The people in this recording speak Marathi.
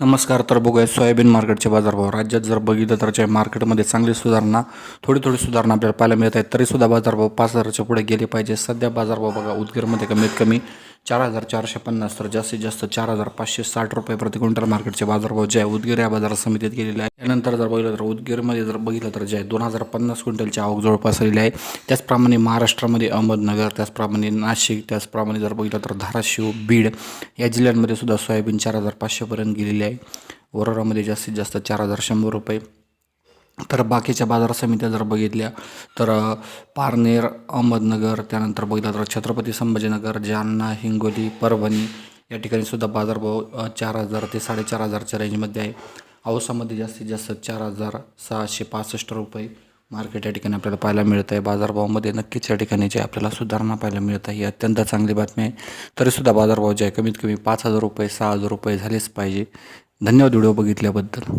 नमस्कार तर बघूया सोयाबीन मार्केटचे बाजारभाव. राज्यात जर बघितलं तर मार्केटमध्ये चांगली सुधारणा थोडी थोडी सुधारणा आपल्याला पाहायला मिळत आहे तरीसुद्धा बाजारभाव पाच हजाराच्या पुढे गेले पाहिजे. सध्या बाजारभाव बघा उदगीरमध्ये कमीत कमी चार हजार चारशे पन्नास तर जास्तीत जास्त चार हजार पाचशे साठ रुपये प्रति क्विंटल मार्केटचे बाजारभाव जे आहे उदगीर या बाजार समितीत गेलेले आहे. त्यानंतर जर बघितलं तर उदगीरमध्ये जर बघितलं तर जे आहे दोन हजार पन्नास क्विंटलची आवक जवळपास आलेली आहे. त्याचप्रमाणे महाराष्ट्रामध्ये अहमदनगर त्याचप्रमाणे नाशिक त्याचप्रमाणे जर बघितलं तर धाराशिव बीड या जिल्ह्यांमध्ये सुद्धा सोयाबीन चार हजार पाचशेपर्यंत गेलेली आहे. वरोरामध्ये जास्तीत जास्त चार हजार शंभर रुपये. तर बाकीच्या बाजार समित्या जर बघितल्या तर पारनेर अहमदनगर त्यानंतर बघितलं तर छत्रपती संभाजीनगर जालना हिंगोली परभणी या ठिकाणी सुद्धा बाजारभाव चार हजार ते साडेचार हजारच्या रेंजमध्ये आहे. औसामध्ये जास्तीत जास्त चार हजार सहाशे पासष्ट रुपये मार्केट या ठिकाणी आपल्याला पाहायला मिळत आहे बाजारभावामध्ये नक्कीच या ठिकाणी जे आपल्याला सुधारणा पाहायला मिळत आहे ही अत्यंत चांगली बातमी आहे. तरीसुद्धा बाजारभाव जे आहे कमीत कमी पाच हजार रुपये सहा हजार रुपये झालेच पाहिजे. धन्यवाद व्हिडिओ बघितल्याबद्दल.